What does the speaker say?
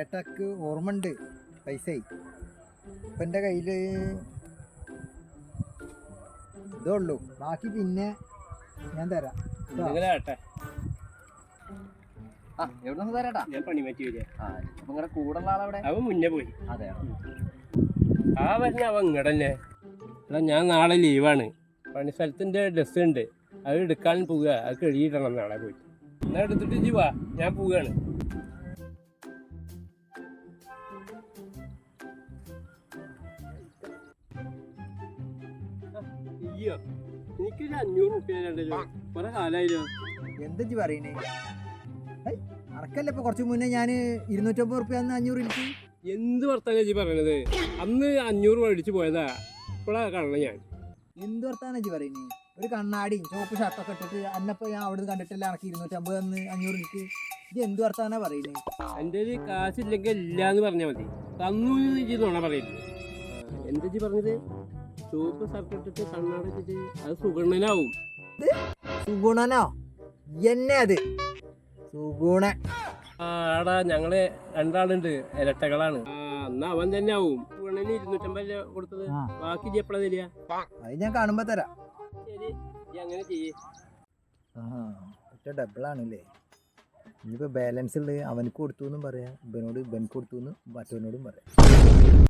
ഏട്ടക്ക് ഓർമ്മ ഉണ്ട് പൈസ ഇപ്പം എന്റെ കയ്യിൽ ഇതേ ഉള്ളൂ. ബാക്കി പിന്നെ ഞാൻ തരാം? ആ എവിടെ നിന്ന് തരാട്ടാ ഞാൻ പണി മാറ്റി വരിക. ആ അപ്പൊ നിങ്ങളുടെ കൂടെ ഉള്ള ആളവിടെ? അവൻ മുന്നേ പോയി. അതെ ആ വരുന്ന അവൻ ഇങ്ങടന്നെ. എടാ ഞാൻ നാളെ ലീവാണ്. പണി സ്ഥലത്തിന്റെ ഡ്രസ്സ് ഉണ്ട്. അത് എടുക്കാൻ പോവുക. അത് കഴുകിയിടണം നാളെ പോയിട്ട്. എന്നാ എടുത്തിട്ട് ജീവാ ഞാൻ പോവുകയാണ്. അയ്യോ എനിക്കൊരു അഞ്ഞൂറ് റുപ്യ രണ്ടല്ലോ കുറെ കാലായില്ലോ. എന്താ ഇജ്ജ് പറയണേ? ഇപ്പൊ കുറച്ച് മുന്നേ ഞാൻ ഇരുന്നൂറ്റമ്പത് റുപ്യ അഞ്ഞൂറ് എനിക്ക്? എന്ത് വർത്താനം ഇജ്ജ് പറയണത്? അന്ന് അഞ്ഞൂറ് മേടിച്ചു പോയതാ. ഇപ്പോഴാ കാണണം ഞാൻ. എന്ത് വർത്താനം ഇജ്ജ് പറയുന്നേ ഒരു കണ്ണാടിയും ചോപ്പ് ഷർട്ടൊക്കെ ഇട്ടിട്ട് അന്നപ്പോ ഞാൻ അവിടെ നിന്ന് കണ്ടിട്ടില്ല അനക്ക് ഇരുന്നൂറ്റമ്പത് അന്ന് അഞ്ഞൂറ് എനിക്ക്? ഇത് എന്ത് വർത്താനാ പറയണേ? എന്റെ ഒരു കാശില്ലെങ്കിൽ ഇല്ല എന്ന് പറഞ്ഞാൽ മതി തന്നു നുണ പറയരുത്. എന്താ പറഞ്ഞത്? ചുവപ്പ് സർക്കിട്ടിട്ട് കണ്ണടച്ചിട്ട് അത് സുഗുണനാവും. സുഗുണനോ? എന്നെ അത്. സുഗുണൻ ആടാ ഞങ്ങൾ രണ്ടാളുണ്ട് ഇരട്ടകളാണ്. എന്നാ അവൻ തന്നെ ആവും. സുഗുണന് ഇരുന്നൂറ്റമ്പത് രൂപ കൊടുത്തത്. ബാക്കി എപ്പഴാ എപ്പോഴാ തരിക? അത് ഞാൻ കാണുമ്പോ തരാ. ശരി ഇജ്ജ് അങ്ങനെ ചെയ്യേ. ആ ഒറ്റ ഡബിളാണല്ലേ ഇനിയിപ്പോ ബാലൻസ് ഉള്ളത് അവനക്ക് കൊടുത്തു എന്നും പറയാം ഇവനോട് ഇവനക്ക് കൊടുത്തു എന്ന് മറ്റവനോടും പറയാം.